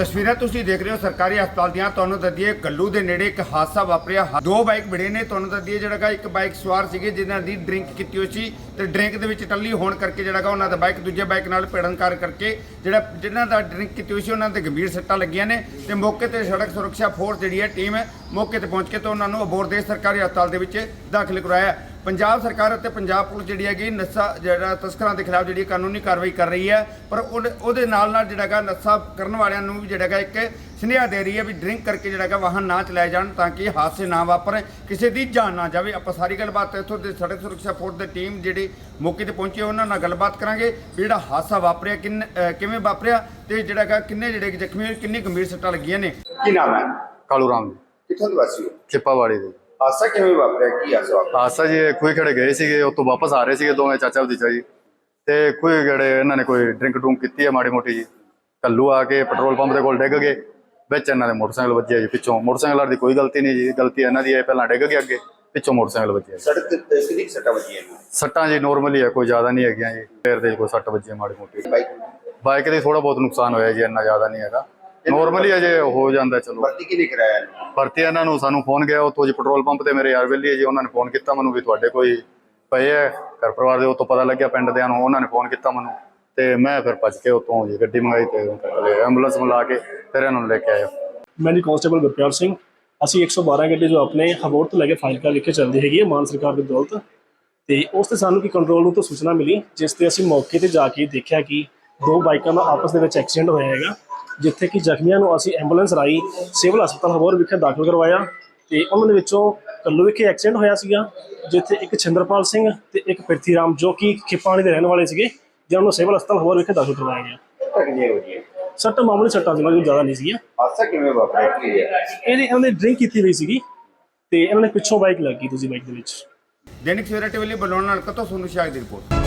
ਤਸਵੀਰਾਂ ਤੁਸੀਂ ਦੇਖ ਰਹੇ ਹੋ ਸਰਕਾਰੀ ਹਸਪਤਾਲ ਦੀਆਂ। ਤੁਹਾਨੂੰ ਦੱਦੀਏ ਗੱਲੂ ਦੇ ਨੇੜੇ ਇੱਕ ਹਾਦਸਾ ਵਾਪਰਿਆ। ਹਾ- ਦੋ ਬਾਈਕ ਭਿੜੇ ਨੇ। ਤੁਹਾਨੂੰ ਦੱਦੀਏ ਜਿਹੜਾ ਗਾ ਇੱਕ ਬਾਈਕ ਸਵਾਰ ਸੀਗੇ, ਜਿਨ੍ਹਾਂ ਦੀ ਡਰਿੰਕ ਕੀਤੀ ਹੋਈ ਸੀ ਤੇ ਡਰਿੰਕ ਦੇ ਵਿੱਚ ਟੱਲੀ ਹੋਣ ਕਰਕੇ ਜਿਹੜਾ ਗਾ ਉਹਨਾਂ ਦਾ ਬਾਈਕ ਦੂਜੇ ਬਾਈਕ ਨਾਲ ਭਿੜਨ ਕਰ ਕਰਕੇ ਜਿਹੜਾ ਜਿਨ੍ਹਾਂ ਦਾ ਡਰਿੰਕ ਕੀਤੀ ਹੋਈ ਸੀ, ਉਹਨਾਂ ਦੇ ਗੰਭੀਰ ਸੱਟਾਂ ਲੱਗੀਆਂ ਨੇ ਤੇ ਮੌਕੇ ਤੇ ਸੜਕ ਸੁਰੱਖਿਆ ਫੋਰਸ ਜਿਹੜੀ ਹੈ, ਟੀਮ ਮੌਕੇ ਤੇ ਪਹੁੰਚ ਕੇ ਤੇ ਉਹਨਾਂ ਨੂੰ ਅਬੋਰਦੇ ਸਰਕਾਰੀ ਹਸਪਤਾਲ ਦੇ ਵਿੱਚ ਦਾਖਲ ਕਰਵਾਇਆ ਪੰਜਾਬ ਸਰਕਾਰ ਅਤੇ ਪੰਜਾਬ ਪੁਲਿਸ ਜਿਹੜੀ ਹੈਗੀ ਨਸ਼ਾ ਜਿਹੜਾ ਤਸਕਰਾਂ ਦੇ ਖਿਲਾਫ ਜਿਹੜੀ ਕਾਨੂੰਨੀ ਕਾਰਵਾਈ ਕਰ ਰਹੀ ਹੈ ਪਰ ਉਹਦੇ- ਉਹਦੇ ਨਾਲ ਨਾਲ ਜਿਹੜਾ ਹੈਗਾ ਨਸ਼ਾ ਕਰਨ ਵਾਲਿਆਂ ਨੂੰ ਵੀ ਜਿਹੜਾ ਹੈਗਾ ਇੱਕ ਸੁਨੇਹਾ ਦੇ ਰਹੀ ਹੈ ਵੀ ਡਰਿੰਕ ਕਰਕੇ ਜਿਹੜਾ ਹੈਗਾ ਵਾਹਨ ਨਾ ਚਲਾਏ ਜਾਣ ਤਾਂ ਕਿ ਹਾਦਸੇ ਨਾ ਵਾਪਰਨ ਕਿਸੇ ਦੀ ਜਾਨ ਨਾ ਜਾਵੇ। ਆਪਾਂ ਸਾਰੀ ਗੱਲਬਾਤ ਇੱਥੋਂ ਦੇ ਸੜਕ ਸੁਰੱਖਿਆ ਫੋਰਸ ਦੀ ਟੀਮ ਜਿਹੜੀ ਮੌਕੇ ਤੇ ਪਹੁੰਚੀ ਉਹਨਾਂ ਨਾਲ ਗੱਲਬਾਤ ਕਰਾਂਗੇ ਵੀ ਜਿਹੜਾ ਹਾਦਸਾ ਵਾਪਰਿਆ ਕਿਵੇਂ ਵਾਪਰਿਆ ਤੇ ਜਿਹੜਾ ਹੈਗਾ ਕਿੰਨੇ ਜਿਹੜੇ ਜ਼ਖਮੀ ਹੋਏ, ਕਿੰਨੀ ਗੰਭੀਰ ਸੱਟਾਂ ਲੱਗੀਆਂ ਨੇ। ਕੀ ਨਾਮ ਹੈ? ਕਾਲੂ ਰਾਮ। ਕਿੱਥੋਂ ਦੇ ਵਾਸੀ ਹੋ? ਚਿੱਪਾਵਾੜੀ ਦੇ। ਹਾਦਸਾ ਕਿਵੇਂ ਵਾਪਰਿਆ? ਕੀ ਹਾਦਸਾ ਵਾਪਰਿਆ? ਆਸਾ ਜੀ ਖੂਹੀ ਖੜੇ ਗਏ ਸੀਗੇ ਉੱਥੋਂ ਵਾਪਸ ਆ ਰਹੇ ਸੀਗੇ ਦੋਵੇਂ ਚਾਚਾ ਭਤੀਜਾ ਜੀ। ਤੇ ਖੂਹੀ ਖੜੇ ਇਹਨਾਂ ਨੇ ਕੋਈ ਡਰਿੰਕ ਡਰੂੰਕ ਕੀਤੀ ਹੈ ਮਾੜੀ ਮੋਟੀ ਜੀ। ਕੱਲੂ ਆ ਕੇ ਪੈਟਰੋਲ ਪੰਪ ਦੇ ਕੋਲ ਡਿੱਗ ਗਏ ਵਿੱਚ ਇਹਨਾਂ ਦੇ ਮੋਟਰਸਾਈਕਲ ਵੱਜਿਆ ਜੀ ਪਿੱਛੋਂ। ਮੋਟਰਸਾਈਕਲ ਦੀ ਕੋਈ ਗਲਤੀ ਨਹੀਂ ਜੀ ਗਲਤੀ ਇਹਨਾਂ ਦੀ ਹੈ ਪਹਿਲਾਂ ਡਿੱਗ ਗਏ ਅੱਗੇ ਪਿੱਛੋਂ ਮੋਟਰਸਾਈਕਲ ਵੱਜਿਆ। ਸੜਕ ਤੇ ਕਿੰਨੀ ਕੁ ਸੱਟਾਂ ਵੱਜੀਆਂ ਨੇ ਸੱਟਾਂ ਜੀ ਨਾਰਮਲੀ ਹੈ ਕੋਈ ਜ਼ਿਆਦਾ ਨਹੀਂ ਹੈਗੀਆਂ ਜੀ। ਪੈਰ ਦੇ ਕੋਈ ਸੱਟ ਵੱਜੀ ਹੈ ਮਾੜੀ ਮੋਟੀ। ਬਾਈਕ? ਬਾਈਕ ਦੇ ਥੋੜਾ ਬਹੁਤ ਨੁਕਸਾਨ ਹੋਇਆ ਜੀ ਇੰਨਾ ਜ਼ਿਆਦਾ ਨਹੀਂ ਹੈਗਾ। ਨਾਰਮਲੀ ਅਜੇ ਹੋ ਜਾਂਦਾ ਚਲੋ। ਭਰਤੀ ਕਿਹਨੇ ਕਰਾਇਆ ਇਹਨੂੰ? ਭਰਤੀ ਇਹਨਾਂ ਨੂੰ ਸਾਨੂੰ ਫੋਨ ਗਿਆ ਉੱਥੋਂ ਜੀ ਪੈਟਰੋਲ ਪੰਪ ਤੇ ਮੇਰੇ ਯਾਰ ਵੇਲੀ ਜੀ ਉਹਨਾਂ ਨੇ ਫੋਨ ਕੀਤਾ ਮੈਨੂੰ ਵੀ ਤੁਹਾਡੇ ਕੋਈ ਪਏ ਹੈ ਘਰ ਪਰਿਵਾਰ ਦੇ ਉੱਥੋਂ ਪਤਾ ਲੱਗਿਆ ਪਿੰਡ ਦਿਆਂ ਨੂੰ ਉਹਨਾਂ ਨੇ ਫੋਨ ਕੀਤਾ ਮੈਨੂੰ। ਤੇ ਮੈਂ ਫਿਰ ਭੱਜ ਕੇ ਉੱਥੋਂ ਜੀ ਗੱਡੀ ਮੰਗਾਈ ਤੇ ਐਂਬੂਲੈਂਸ ਮਿਲਾ ਕੇ ਫਿਰ ਇਹਨਾਂ ਨੂੰ ਲੈ ਕੇ ਆਇਆ ਮੈਂ ਜੀ ਕਾਂਸਟੇਬਲ ਗੁਰਪ੍ਰੀਤ ਸਿੰਘ। ਅਸੀਂ 112 ਗੱਡੀ ਜੋ ਆਪਣੇ ਹਬੋਰ ਤੋਂ ਲੈ ਕੇ ਫਾਜ਼ਿਲਕਾ ਵਿਖੇ ਚੱਲਦੀ ਹੈਗੀ ਹੈ ਮਾਨ ਸਰਕਾਰ ਦੀ ਦੌਲਤ। ਤੇ ਉਸ ਤੇ ਸਾਨੂੰ ਕੀ ਕੰਟਰੋਲ ਰੂਮ ਤੋਂ ਸੂਚਨਾ ਮਿਲੀ ਜਿਸ ਤੇ ਅਸੀਂ ਮੌਕੇ ਤੇ ਜਾ ਕੇ ਦੇਖਿਆ ਕਿ ਦੋ ਬਾਈਕਾਂ ਦਾ ਆਪਸ ਦੇ ਵਿੱਚ ਐਕਸੀਡੈਂਟ ਹੋਇਆ ਹੈਗਾ। ਜਿੱਥੇ ਕਿ ਜ਼ਖਮੀਆਂ ਨੂੰ ਅਸੀਂ ਐਂਬੂਲੈਂਸ ਰਾਈ ਸਿਵਲ ਹਸਪਤਾਲ ਹਬੋਰ ਵਿਖੇ ਦਾਖਲ ਕਰਵਾਇਆ ਤੇ ਉਹਨਾਂ ਦੇ ਵਿੱਚੋਂ ਕੱਲੂ ਵਿਖੇ ਐਕਸੀਡੈਂਟ ਹੋਇਆ ਸੀਗਾ ਜਿੱਥੇ ਇੱਕ ਛਿੰਦਰਪਾਲ ਸਿੰਘ ਤੇ ਇੱਕ ਪ੍ਰਿਥੀ ਰਾਮ ਜੋ ਕਿ ਖਿਪਾਣੀ ਦੇ ਰਹਿਣ ਵਾਲੇ ਸੀਗੇ ਜਿਨ੍ਹਾਂ ਨੂੰ ਸਿਵਲ ਹਸਪਤਾਲ ਹਬੋਰ ਵਿਖੇ ਦਾਖਲ ਕਰਵਾਇਆ ਗਿਆ। ਸੱਟ ਮਾਮੂਲੀ ਸੱਟਾਂ ਸੀ ਕੋਈ ਜ਼ਿਆਦਾ ਨਹੀਂ ਸੀਗੀਆਂ। ਹਾਦਸਾ ਕਿਵੇਂ ਵਾਪਰਿਆ? ਕੀ ਹੈ ਇਹਨੇ ਇਹਨਾਂ ਨੇ ਡਰਿੰਕ ਕੀਤੀ ਹੋਈ ਸੀਗੀ ਤੇ ਇਹਨਾਂ ਨੇ ਪਿੱਛੋਂ ਬਾਈਕ ਲੱਗੀ ਦੂਜੀ ਬਾਈਕ ਦੇ ਵਿੱਚ। ਦੈਨਿਕ ਸਵੇਰਾ ਟੀਵੀ ਲਈ ਬਲੌਣ ਨਾਲ ਕਤੋਂ ਸੋਨੂੰ ਸ਼ਾਹ ਦੀ ਰਿਪੋਰਟ।